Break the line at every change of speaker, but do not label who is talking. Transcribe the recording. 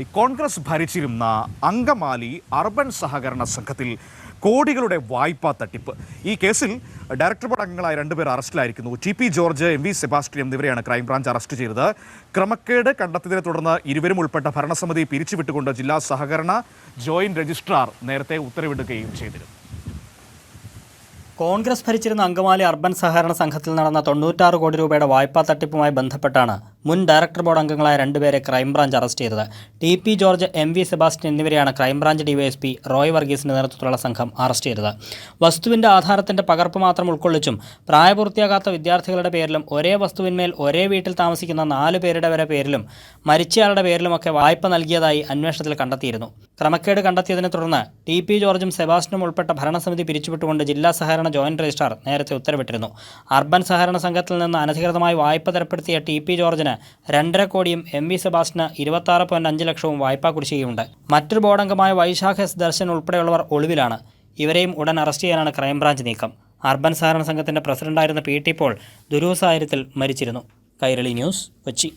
ഈ കോൺഗ്രസ് ഭരിച്ചിരുന്ന അങ്കമാലി അർബൻ സഹകരണ സംഘത്തിൽ കോടികളുടെ വായ്പാ തട്ടിപ്പ്. ഈ കേസിൽ ഡയറക്ടർ ബോർഡ് അംഗങ്ങളായ രണ്ടുപേർ അറസ്റ്റിലായിരിക്കുന്നു. T P George M V Sebastian എന്നിവരെയാണ് ക്രൈംബ്രാഞ്ച് അറസ്റ്റ് ചെയ്തത്. ക്രമക്കേട് കണ്ടെത്തിയതിനെ തുടർന്ന് ഇരുവരും ഉൾപ്പെട്ട ഭരണസമിതി പിരിച്ചുവിട്ടുകൊണ്ട് ജില്ലാ സഹകരണ ജോയിന്റ് രജിസ്ട്രാർ നേരത്തെ ഉത്തരവിടുകയും ചെയ്തിരുന്നു.
കോൺഗ്രസ് ഭരിച്ചിരുന്ന അങ്കമാലി അർബൻ സഹകരണ സംഘത്തിൽ നടന്ന തൊണ്ണൂറ്റാറ് കോടി രൂപയുടെ വായ്പാ തട്ടിപ്പുമായി ബന്ധപ്പെട്ടാണ് മുൻ ഡയറക്ടർ ബോർഡ് അംഗങ്ങളായ രണ്ടുപേരെ ക്രൈംബ്രാഞ്ച് അറസ്റ്റ് ചെയ്തത്. T P George M V Sebastian എന്നിവരെയാണ് ക്രൈംബ്രാഞ്ച് ഡിവൈഎസ്പി റോയ് വർഗീസിന്റെ നേതൃത്വത്തിലുള്ള സംഘം അറസ്റ്റ് ചെയ്തത്. വസ്തുവിന്റെ ആധാരത്തിന്റെ പകർപ്പ് മാത്രം ഉൾക്കൊള്ളിച്ചും പ്രായപൂർത്തിയാകാത്ത വിദ്യാർത്ഥികളുടെ പേരിലും ഒരേ വസ്തുവിന്മേൽ ഒരേ വീട്ടിൽ താമസിക്കുന്ന നാല് പേരുടെ വരെ പേരിലും മരിച്ചയാളുടെ പേരിലുമൊക്കെ വായ്പ നൽകിയതായി അന്വേഷണത്തിൽ കണ്ടെത്തിയിരുന്നു. ക്രമക്കേട് കണ്ടെത്തിയതിനെ തുടർന്ന് ടി പി ജോർജും സെബാസ്റ്റ്യനും ഉൾപ്പെട്ട ഭരണസമിതി പിരിച്ചുവിട്ടുകൊണ്ട് ജില്ലാ സഹകരണ ജോയിന്റ് രജിസ്ട്രാർ നേരത്തെ ഉത്തരവിട്ടിരുന്നു. അർബൻ സഹകരണ സംഘത്തിൽ നിന്ന് അനധികൃതമായി വായ്പ തരപ്പെടുത്തിയ ടി പി ജോർജിന് രണ്ടര കോടിയും എം വി സെബാസ്റ്റിന് ഇരുപത്താറ് പോയിന്റ് അഞ്ച് ലക്ഷവും വായ്പാ കുടിശ്ശികയുണ്ട്. മറ്റൊരു ബോർഡംഗമായ വൈശാഖ് എസ് ദർശൻ ഉൾപ്പെടെയുള്ളവർ ഒളിവിലാണ്. ഇവരെയും ഉടൻ അറസ്റ്റ് ചെയ്യാനാണ് ക്രൈംബ്രാഞ്ച് നീക്കം. അർബൻ സഹകരണ സംഘത്തിന്റെ പ്രസിഡന്റായിരുന്ന പി ടി പോൾ ദുരൂഹ സാഹചര്യത്തിൽ മരിച്ചിരുന്നു. കൈരളി ന്യൂസ് കൊച്ചി.